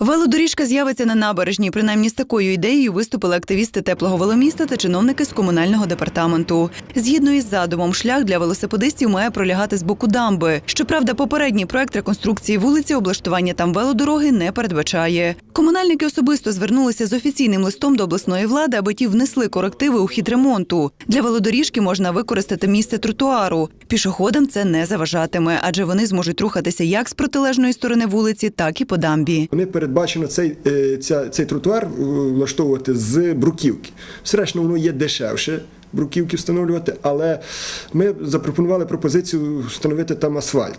Велодоріжка з'явиться на набережній. Принаймні з такою ідеєю виступили активісти теплого веломіста та чиновники з комунального департаменту. Згідно із задумом, шлях для велосипедистів має пролягати з боку дамби. Щоправда, попередній проект реконструкції вулиці облаштування там велодороги не передбачає. Комунальники особисто звернулися з офіційним листом до обласної влади, аби ті внесли корективи у хід ремонту. Для велодоріжки можна використати місце тротуару. Пішоходам це не заважатиме, адже вони зможуть рухатися як з протилежної сторони вулиці, так і по дамбі. Вони передбачено цей, е, ця, цей тротуар е, влаштовувати з бруківки. Все воно є дешевше. Бруківки встановлювати, але ми запропонували пропозицію встановити там асфальт.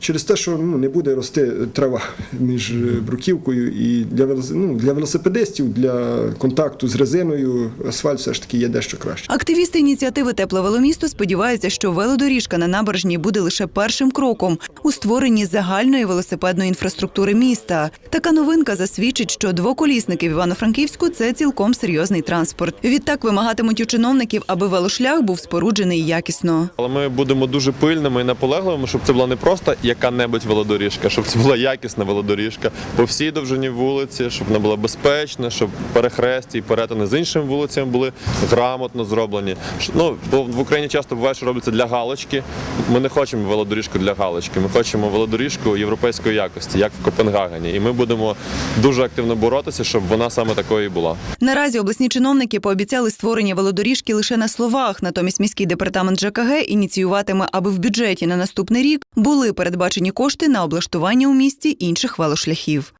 Через те, що ну, не буде рости трава між е, бруківкою і для, ну, для велосипедистів, для контакту з резиною, асфальт все ж таки є дещо краще. Активісти ініціативи Тепле веломісто сподіваються, що велодоріжка на набережній буде лише першим кроком у створенні загальної велосипедної інфраструктури міста. Така новинка засвідчить, що двоколісники в Івано-Франківську це цілком серйозний транспорт. Відтак вимагатимуть у чиновників, аби велошлях був споруджений якісно. Але ми будемо дуже пильними і наполегливими, щоб це була не просто яка-небудь велодоріжка, щоб це була якісна велодоріжка по всій довжині вулиці, щоб вона була безпечна, щоб перехресті і перетини з іншими вулицями були грамотно зроблені. Ну, бо в Україні часто буває, що робиться для галочки. Ми не хочемо велодоріжку для галочки. Ми хочемо велодоріжку європейської якості, як в Копенгагені. І ми будемо дуже активно боротися, щоб вона саме такою і була. Наразі обласні чиновники пообіцяли створення велодоріжки на словах. Натомість міський департамент ЖКГ ініціюватиме, аби в бюджеті на наступний рік були передбачені кошти на облаштування у місті інших велошляхів.